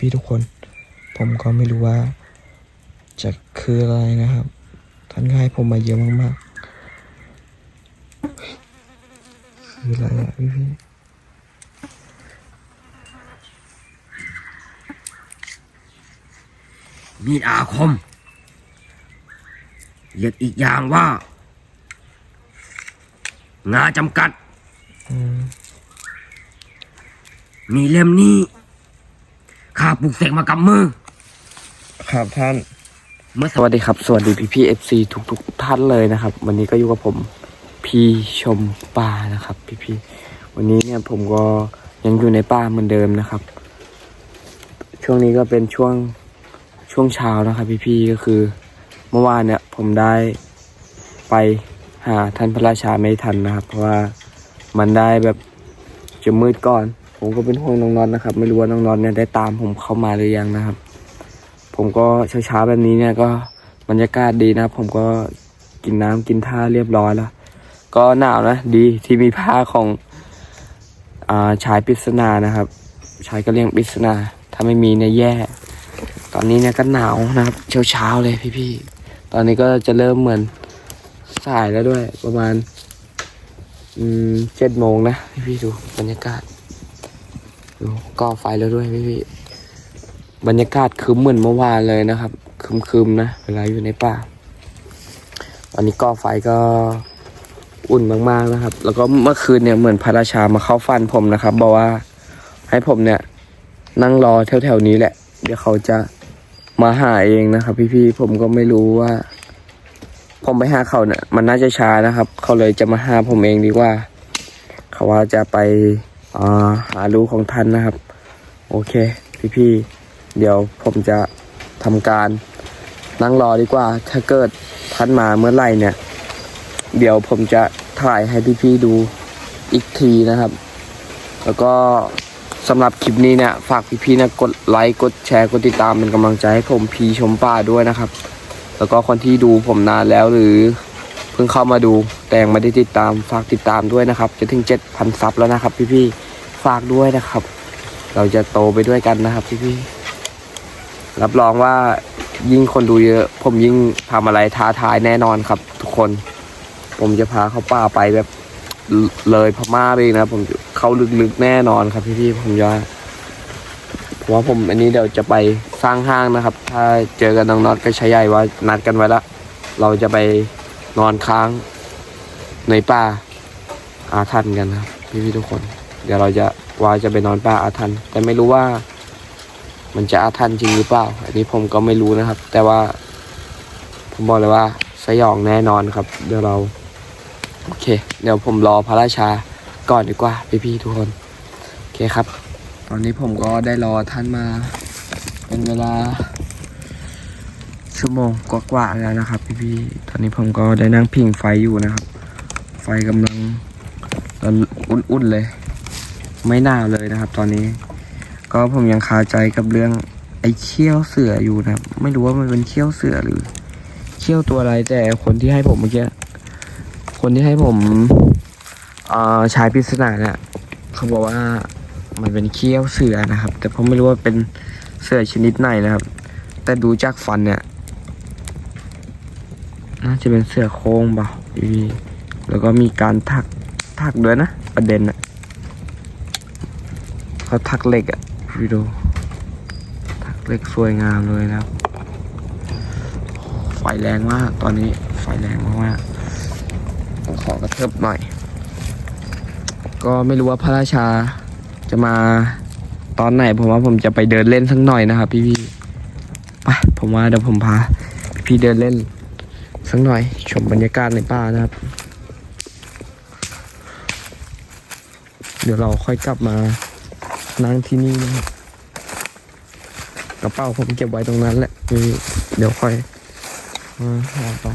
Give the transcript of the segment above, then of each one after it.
พี่ๆทุกคน ผมก็ไม่รู้ว่า จะคืออะไรนะครับ ท่านก็ให้ผมมาเยอะมากๆคืออะไรอะพี่พี่มีดอาคม เรียกอีกอย่างว่า งาจำกัดอืมมีเล่มนี้ ข้าปลุกเสกมากับมือ ครับท่าน เมื่อสวัสดีครับ สวัสดีพี่พี่เอฟซีทุกทุกๆท่านเลยนะครับ วันนี้ก็อยู่กับผมพี่ชมป่านะครับ พี่พี่ๆวันนี้เนี่ยผมก็ยังอยู่ในป่าเหมือนเดิมนะครับ ช่วงนี้ก็เป็นช่วงช่วงเช้านะครับ พี่พี่ๆก็คือ เมื่อวานเนี่ยผมได้ไปหาท่านพระราชาไม่ทันนะครับ เพราะว่ามันได้แบบจะมืดก่อน ผมก็เป็นห่วงน้องนอนนะครับ ไม่รู้ว่าน้องนอนเนี่ยได้ตามผมเข้ามาหรือยังนะครับ ผมก็เช้าๆแบบนี้เนี่ยก็บรรยากาศดีนะผมก็กินน้ำกินท่าเรียบร้อยแล้ว ก็หนาวนะ ดีที่มีผ้าของอาชายปริศนานะครับ ชายก็เรียกปริศนาถ้าไม่มีเนี่ยแย่ ตอนนี้เนี่ยก็หนาวนะครับ เช้าๆเลยพี่ๆตอนนี้ก็จะเริ่มเหมือนสายแล้วด้วยประมาณเจ็ดโมงนะพี่ๆดูบรรยากาศ ก่อไฟแล้วด้วยพี่ๆบรรยากาศคืมเหมือนเมื่อวานเลยนะครับ คืมๆนะเวลาอยู่ในป่าตอนนี้ก่อไฟก็อุ่นมากๆนะครับ แล้วก็เมื่อคืนเนี่ยเหมือนพระราชามาเข้าฝันผมนะครับ บอกว่าให้ผมเนี่ย นั่งรอแถวๆนี้แหละ เดี๋ยวเขาจะมาหาเองนะครับ พี่ๆผมก็ไม่รู้ว่า ผมไปหาเขาเนี่ยมันน่าจะช้านะครับ เขาเลยจะมาหาผมเองดีกว่า เขาว่าจะไป หาลูกของท่านนะครับ โอเค พี่ๆเดี๋ยวผมจะทำการนั่งรอดีกว่า ถ้าเกิดท่านมาเมื่อไหร่เนี่ย เดี๋ยวผมจะถ่ายให้พี่ๆดูอีกทีนะครับ แล้วก็สำหรับคลิปนี้เนี่ย ฝากพี่ๆนะกดไลค์กดแชร์กดติดตามเป็นกำลังใจให้ผมพีชมป่าด้วยนะครับ แล้วก็คนที่ดูผมนานแล้วหรือ เพิ่งเข้ามาดูแต่ยังไม่ได้ติดตามฝากติดตามด้วยนะครับ จะถึง7,000ซับแล้วนะครับ พี่ๆฝากด้วยนะครับ เราจะโตไปด้วยกันนะครับ พี่ๆรับรองว่ายิ่งคนดูเยอะ ผมยิ่งทำอะไรท้าทายแน่นอนครับ ทุกคน ผมจะพาเขาป่าไปแบบเลยพม่าไปนะ ผมเขาลึกๆแน่นอนครับ พี่ๆผมจะผมว่าผมอันนี้เดี๋ยวจะไปสร้างห้างนะครับ ถ้าเจอกันน้องน็อตก็ใช้ใหญ่ว่านัดกันไว้ละเราจะไป นอนค้างในป่าอาถรรพ์กันครับพี่ๆทุกคน เดี๋ยวเราจะว่าจะไปนอนป่าอาถรรพ์แต่ไม่รู้ว่า มันจะอาถรรพ์จริงหรือเปล่า อันนี้ผมก็ไม่รู้นะครับ แต่ว่า ผมบอกเลยว่าสยองแน่นอนครับ เดี๋ยวเรา โอเค เดี๋ยวผมรอพระราชาก่อนดีกว่า พี่ๆทุกคน โอเคครับ ตอนนี้ผมก็ได้รอท่านมา เป็นเวลา ชั่วโมงกว่าๆแล้วนะครับ พี่ๆตอนนี้ผมก็ได้นั่งพิงไฟอยู่นะครับ ไฟกำลังอุ่นๆเลย ไม่หนาวเลยนะครับ ตอนนี้ ก็ผมยังคาใจกับเรื่องไอ้เขี้ยวเสืออยู่นะครับ ไม่รู้ว่ามันเป็นเขี้ยวเสือหรือ เขี้ยวตัวอะไรแต่คนที่ให้ผมเมื่อกี้คนที่ให้ผมใช้ปริศนาเนี่ยเขาบอกว่ามันเป็นเขี้ยวเสือนะครับ แต่ผมไม่รู้ว่าเป็นเสือชนิดไหนนะครับ แต่ดูจากฟันเนี่ย น่าจะเป็นเสื้อโครงเปล่าพี่แล้วก็มีการถักถักด้วยนะ ประเด็นอะเขาทักเหล็กอะพี่ดูทักเหล็กสวยงามเลยนะครับไฟแรงมากตอนนี้ไฟแรงมากๆต้องขอกระเทิบหน่อย ก็ไม่รู้ว่าพระราชาจะมาตอนไหน ผมว่าผมจะไปเดินเล่นสักหน่อยนะครับ พี่พี่ๆไปผมว่าเดี๋ยวผมพาพี่เดินเล่น สักหน่อยชมบรรยากาศในป่านะครับ เดี๋ยวเราค่อยกลับมานั่งที่นี่นะครับกระเป๋าผมเก็บไว้ตรงนั้นแหละเดี๋ยวค่อยมาหาต่อ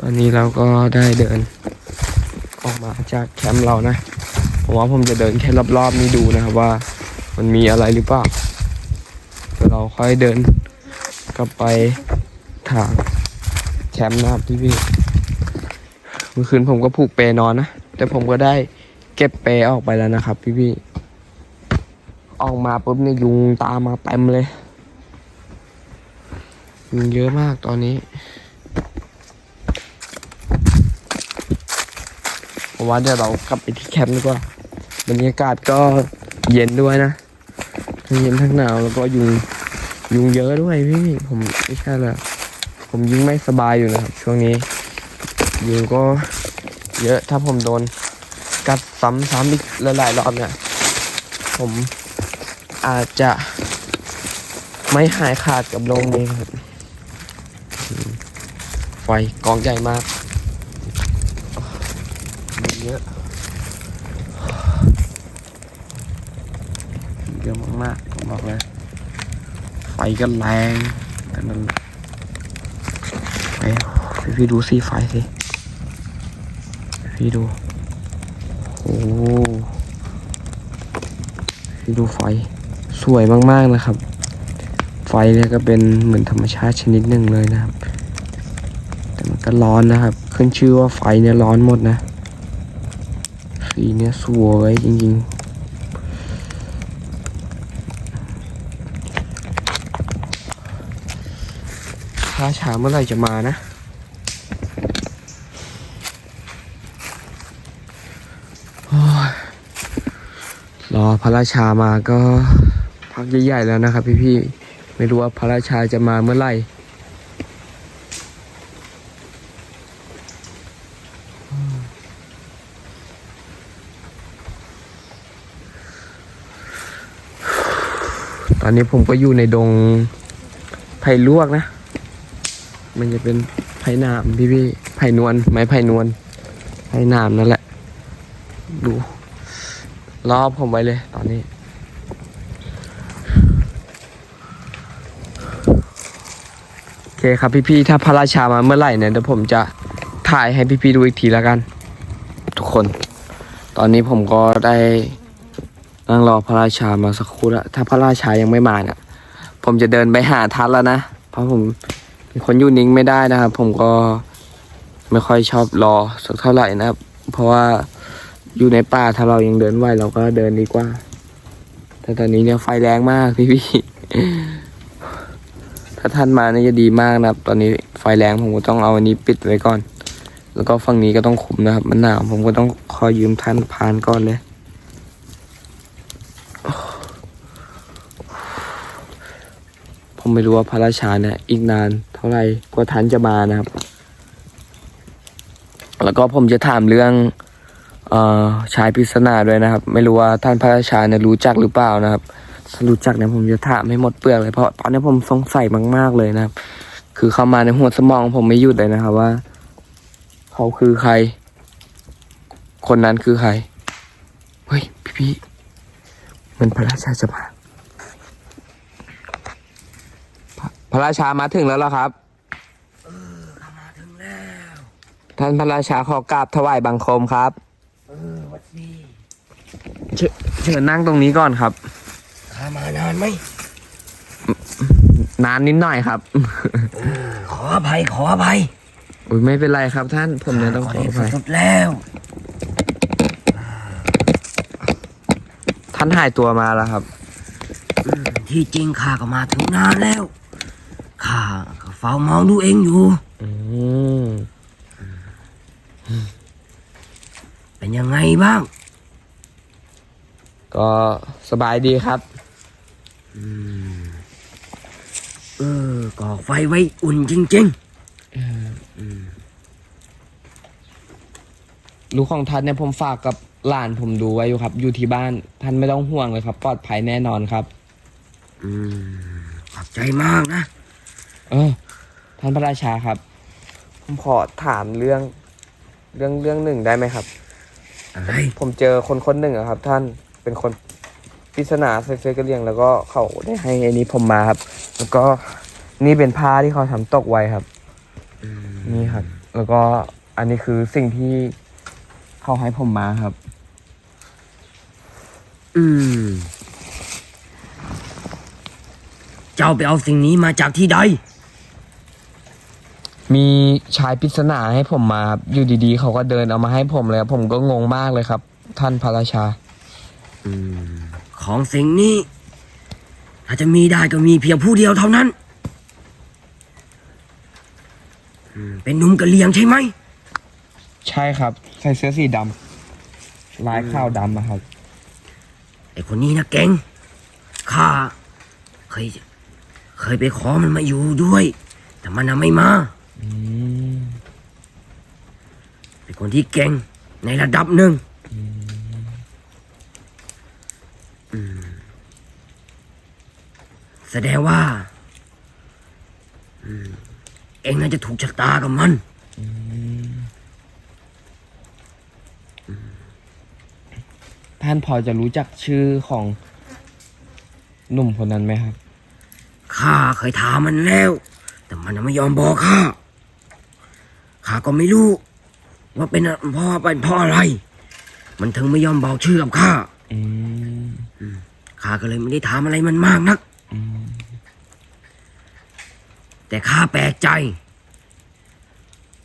ตอนนี้เราก็ได้เดิน มาจากแคมป์เรานะผมว่าผมจะเดินแค่รอบๆนี้ดูนะครับว่ามันมีอะไรหรือเปล่าเดี๋ยวเราค่อยเดินกลับไปทางแคมป์นะครับพี่พี่เมื่อคืนผมก็ผูกเปรนอนนะ แต่ผมก็ได้เก็บเปรออกไปแล้วนะครับ พี่พี่ออกมาปุ๊บเนี่ยยุงตามมาเต็มเลยยุงเยอะมากตอนนี้ ผมว่าเดี๋ยวเรากลับไปที่แคมป์ดีกว่าบรรยากาศก็เย็นด้วยนะทั้งเย็นทั้งหนาวแล้วก็ยุงยุงเยอะด้วยพี่ผมไม่ใช่เลยผมยิ่งไม่สบายอยู่นะครับ ช่วงนี้ยุงก็เยอะถ้าผมโดนกัดซ้ำๆอีกหลายๆรอบเนี่ยผมอาจจะไม่หายขาดกับโรงนี้ครับไฟกองใหญ่มาก เยอะ เยอะมากๆผมบอกเลยไฟก็แรงแต่มันไฟพี่พี่ดูสิไฟสิพี่ดูโอ้พี่ดูไฟสวยมากๆนะครับ ไฟเนี่ยก็เป็นเหมือนธรรมชาติชนิดหนึ่งเลยนะครับ แต่มันก็ร้อนนะครับ ขึ้นชื่อว่าไฟเนี่ยร้อนหมดนะ สีเนี่ยสวยจริงๆพระราชาเมื่อไหร่จะมานะ รอพระราชามาก็พักใหญ่ๆแล้วนะครับพี่ๆ ไม่รู้ว่าพระราชาจะมาเมื่อไหร่ ตอนนี้ผมก็อยู่ในดงไผ่ลวกนะ มันจะเป็นไผ่หนามพี่พี่ไผ่นวลไม้ไผ่นวลไผ่หนามนั่นแหละ ดูรอบผมไว้เลย ตอนนี้ โอเคครับพี่พี่ๆถ้าพระราชามาเมื่อไหร่เนี่ยเดี๋ยวผมจะถ่ายให้พี่พี่ๆดูอีกทีแล้วกัน ทุกคน ตอนนี้ผมก็ได้ นั่งรอพระราชามาสักครู่ล้วถ้าพระราชายังไม่มาเนี่ยผมจะเดินไปหาทัดแล้วนะ เพราะผมเป็นคนอยู่นิ่งไม่ได้นะครับ ผมก็ไม่ค่อยชอบรอสักเท่าไหร่นะครับ เพราะว่าอยู่ในป่าถ้าเรายังเดินไหวเราก็เดินดีกว่า แต่ตอนนี้เนี่ยไฟแรงมากพี่พี่ถ้าท่านมาเนี่ยจะดีมากนะครับ ตอนนี้ไฟแรงผมก็ต้องเอาอันนี้ปิดไว้ก่อน แล้วก็ฝั่งนี้ก็ต้องคุมนะครับ มันหนาวผมก็ต้องขอยืมท่านพานก่อนเลย ผมไม่รู้ว่าพระราชาเนี่ยอีกนานเท่าไหร่กว่าท่านจะมานะครับ แล้วก็ผมจะถามเรื่องเอ่อชายปริศนาด้วยนะครับ ไม่รู้ว่าท่านพระราชาเนี่ยรู้จักหรือเปล่านะครับถ้ารู้จักเนี่ยผมจะถามให้หมดเปลือกเลยเพราะตอนนี้ผมสงสัยมาก ๆเลยนะครับ คือเข้ามาในหัวสมองผมไม่หยุดเลยนะครับว่า เขาคือใคร คนนั้นคือใครเฮ้ยพี่พี่ๆมันพระราชาจะมา พระราชามาถึงแล้วเหรอครับมาถึงแล้ว ท่านพระราชาขอกราบถวายบังคมครับ เออวัดดีเชิญเชิญนั่งตรงนี้ก่อนครับ ข้ามานานไหมนานนิดหน่อยครับขออภัยขออภัยอุ้ยไม่เป็นไรครับ ท่านผมเนี่ยต้องขออภัยสุดแล้ว ท่านหายตัวมาแล้วครับอืมที่จริงข้าก็มาถึงนานแล้ว ข้าก็เฝ้ามองดูเองอยู่ อืมเป็นยังไงบ้าง ก็สบายดีครับเออก่อไฟไว้อุ่นจริงลูกของท่านเนี่ยผมฝากกับหลานผมดูไว้อยู่ครับ อยู่ที่บ้านท่านไม่ต้องห่วงเลยครับ ปลอดภัยแน่นอนครับๆอืม ขอบใจมากนะ เออ ท่านพระราชาครับ ผมขอถามเรื่อง เรื่องเรื่องหนึ่งได้ไหมครับ อะไรผมเจอคนคนหนึ่งอะครับ ท่านเป็นคนปริศนาใส่เสื้อกระเหรียง แล้วก็เขาได้ให้ไอ้นี้ผมมาครับ แล้วก็นี่เป็นผ้าที่เขาทำตกไว้ครับ นี่ครับ แล้วก็อันนี้คือสิ่งที่เขาให้ผมมาครับ อืม เจ้าไปเอาสิ่งนี้มาจากที่ใด มีชายปริศนาให้ผมมาครับอยู่ดีๆ เขาก็เดินเอามาให้ผมเลยครับผมก็งงมากเลยครับ ท่านพระราชา อืมของสิ่งนี้ ถ้าจะมีได้ก็มีเพียงผู้เดียวเท่านั้นอืมเป็นหนุ่มกะเหลียงใช่ไหม ใช่ครับ ใส่เสื้อสีดำลายข้าวดำนะครับ ไอคนนี้นะเก่งข้าเคย เคยไปขอมันมาอยู่ด้วย แต่มันน่ะไม่มาอืม เป็นคนที่เก่งในระดับหนึ่งอืมแสดงว่าอืมเองน่าจะถูกชะตากับมัน ท่านพอจะรู้จักชื่อของหนุ่มคนนั้นไหมครับ ข้าเคยถามมันแล้ว แต่มันยังไม่ยอมบอกข้า ข้าก็ไม่รู้ ว่าเป็นเพราะเป็นเพราะอะไร มันถึงไม่ยอมบอกชื่อกับข้าอืมข้าก็เลยไม่ได้ถามอะไรมันมากนัก อืมแต่ข้าแปลกใจ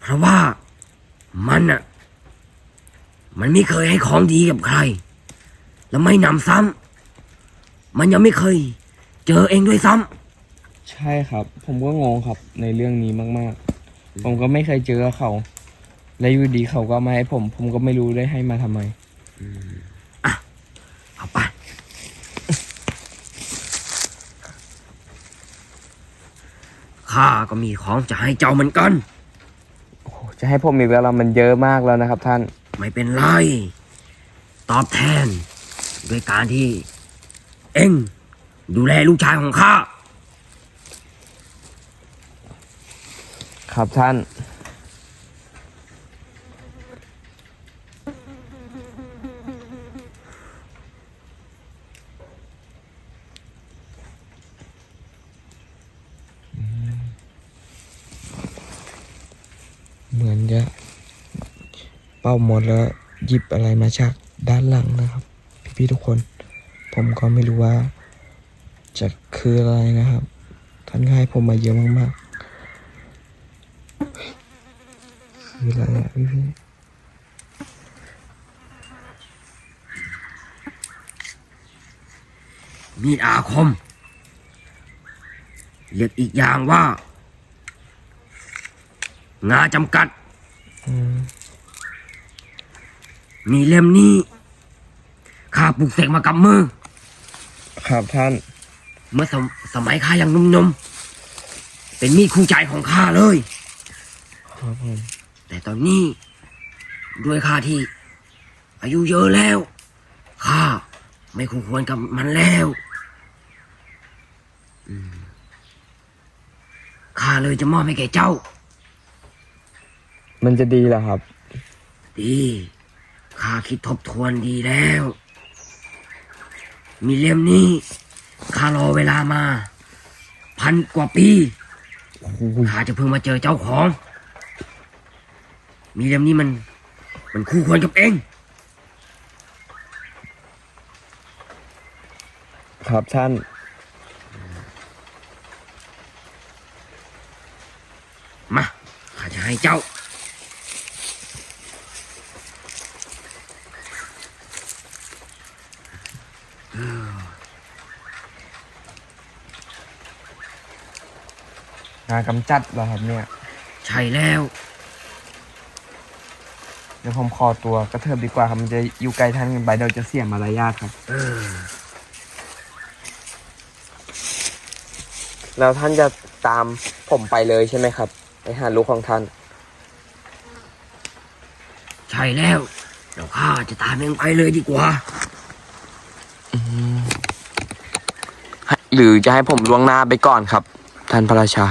เพราะว่ามันอะมันไม่เคยให้ของดีกับใคร แล้วไม่นำซ้ำมันยังไม่เคย เจอเองด้วยซ้ำ ใช่ครับ ผมก็งงครับในเรื่องนี้มากๆ ผมก็ไม่เคยเจอเขา และอยู่ดีเขาก็มาให้ผม ผมก็ไม่รู้ได้ให้มาทำไมเอาไป ข้าก็มีของจะให้เจ้าเหมือนกัน โอ้โหจะให้ผมอีกแล้วเรามันเยอะมากแล้วนะครับ ท่าน ไม่เป็นไร ตอบแทน ด้วยการที่ เอ็งดูแลลูกชายของข้า ครับท่าน เหมือนจะเป้าหมดแล้วหยิบอะไรมาจากด้านหลังนะครับ พี่ๆทุกคน ผมก็ไม่รู้ว่าจะคืออะไรนะครับ ท่านให้ผมมาเยอะมากๆ คืออะไรอะพี่พี่มีดอาคม เรียกอีกอย่างว่า งาจำกัดอืมมีเล่มนี้ข้าปลูกเสกมากับมือ ครับท่าน เมื่อสมสมัยข้ายังหนุ่มๆ เป็นมีดคู่ใจของข้าเลย ครับผม แต่ตอนนี้ ด้วยข้าที่ อายุเยอะแล้วข้าไม่คู่ควรกับมันแล้วอืมข้าเลยจะมอบให้แก่เจ้า มันจะดีเหรอครับ ดีข้าคิดทบทวนดีแล้ว มีเล่มนี้ข้ารอเวลามา พันกว่าปีโอ้โหข้าจะเพิ่งมาเจอเจ้าของ มีเล่มนี้มัน มันคู่ควรกับเอง ครับท่าน มาข้าจะให้เจ้า งานกำจัดเหรอครับเนี่ย ใช่แล้วเดี๋ยวผมขอตัวกระเทิบดีกว่าครับมันจะอยู่ไกลท่านเกันไปเดี๋ยวจะเสียมารยาทครับเออแล้วท่านจะตามผมไปเลยใช่ไหมครับ ไปหาลูกของท่าน ใช่แล้วเดี๋ยวข้าจะตามเองไปเลยดีกว่า หรือจะให้ผมล่วงหน้าไปก่อนครับ ท่านพระราชา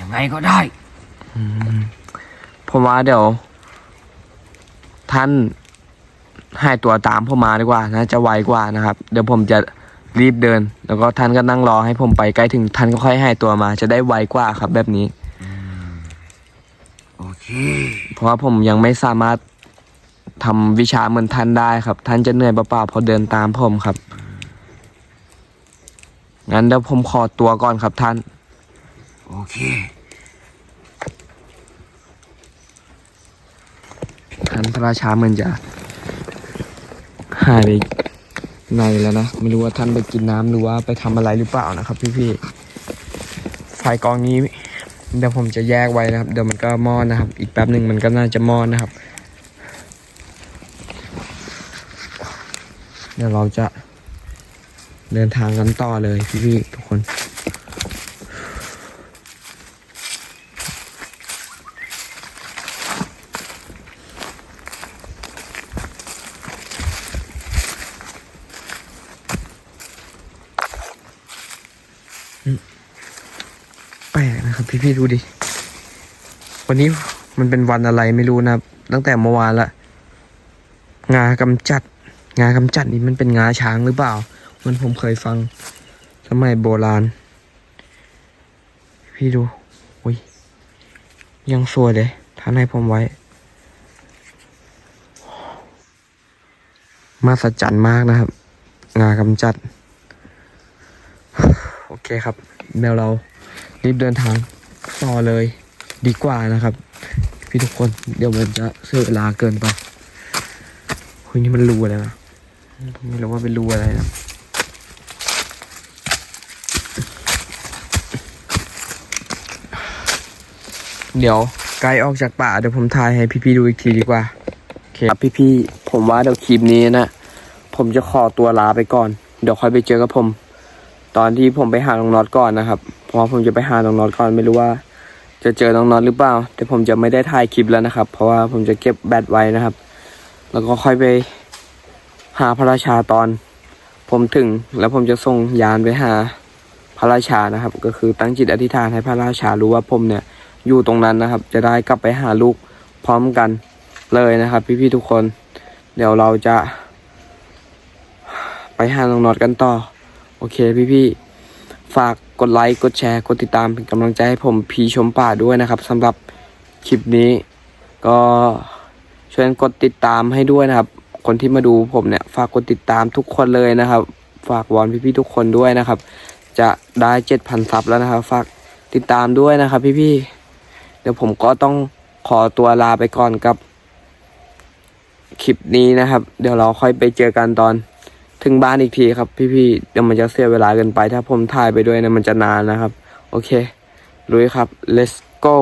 ยังไงก็ได้ ผมว่าเดี๋ยว ท่านให้ตัวตามผมมาดีกว่านะจะไวกว่านะครับ เดี๋ยวผมจะรีบเดิน แล้วก็ท่านก็นั่งรอให้ผมไปใกล้ถึงท่านก็ค่อยให้ตัวมา จะได้ไวกว่าครับ แบบนี้โอเค เพราะว่าผมยังไม่สามารถทำวิชาเหมือนท่านได้ครับ ท่านจะเหนื่อยเปล่าๆเพอเดินตามผมครับงั้นเดี๋ยวผมขอตัวก่อนครับท่าน โอเค ท่านพระราชาเหมือนจะหายไปในแล้วนะ ไม่รู้ว่าท่านไปกินน้ำหรือว่าไปทำอะไรหรือเปล่านะครับ พี่ๆไฟกองนี้เดี๋ยวผมจะแยกไว้นะครับ เดี๋ยวมันก็มอดนะครับ อีกแป๊บหนึ่งมันก็น่าจะมอดนะครับ เดี๋ยวเราจะเดินทางกันต่อเลยพี่ๆทุกคน แป ลกนะครับพี่ดูดิ วันนี้มันเป็นวันอะไรไม่รู้นะครับ ตั้งแต่เมื่อวานละ งากำจัด งากำจัดนี่มันเป็นงาช้างหรือเปล่า มันผมเคยฟังสมัยโบราณ พี่ดูอุ้ย ยังสวยเลยท่านให้ผมไว้ มาสัจจันมากนะครับ งากำจัด โอเคครับเดี๋ยวเรารีบเดินทาง ต่อเลยดีกว่านะครับ พี่ทุกคนเดี๋ยวมันจะเสียเวลาเกินไปเฮ้ยนี่มันรูอะไรนะไม่รู้ว่าเป็นรูอะไรนะเดี๋ยวไกลออกจากป่าเดี๋ยวผมถ่ายให้พี่ๆดูอีกทีดีกว่าโอเคครับพี่ๆผมว่าเดี๋ยวคลิปนี้นะผมจะขอตัวลาไปก่อน เดี๋ยวค่อยไปเจอกับผม ตอนที่ผมไปหาน้องน็อตก่อนนะครับ เพราะผมจะไปหาน้องน็อตก่อนไม่รู้ว่า จะเจอน้องน็อตหรือเปล่า แต่ผมจะไม่ได้ถ่ายคลิปแล้วนะครับ เพราะว่าผมจะเก็บแบตไว้นะครับ แล้วก็ค่อยไปหาพระราชาตอน ผมถึงแล้วผมจะส่งยานไปหาพระราชานะครับ ก็คือตั้งจิตอธิษฐานให้พระราชารู้ว่าผมเนี่ยอยู่ตรงนั้นนะครับ จะได้กลับไปหาลูกพร้อมกันเลยนะครับ พี่ๆทุกคน เดี๋ยวเราจะ ไปหาน้องน็อตกันต่อ โอเคพี่ๆฝาก กดไลค์ กดแชร์ กดติดตามเป็นกำลังใจให้ผมพีชมป่าด้วยนะครับสำหรับคลิปนี้ ก็ช่วยกดติดตามให้ด้วยนะครับ คนที่มาดูผมเนี่ยฝากกดติดตามทุกคนเลยนะครับ ฝากวอนพี่ๆทุกคนด้วยนะครับ จะได้เจ็ดพันซับแล้วนะครับ ฝากติดตามด้วยนะครับ พี่ๆเดี๋ยวผมก็ต้องขอตัวลาไปก่อนกับคลิปนี้นะครับ เดี๋ยวเราค่อยไปเจอกันตอน ถึงบ้านอีกทีครับ พี่ๆเดี๋ยวมันจะเสียเวลาเกินไป ถ้าผมถ่ายไปด้วยเนะมันจะนานนะครับ โอเคลุยครับ let's go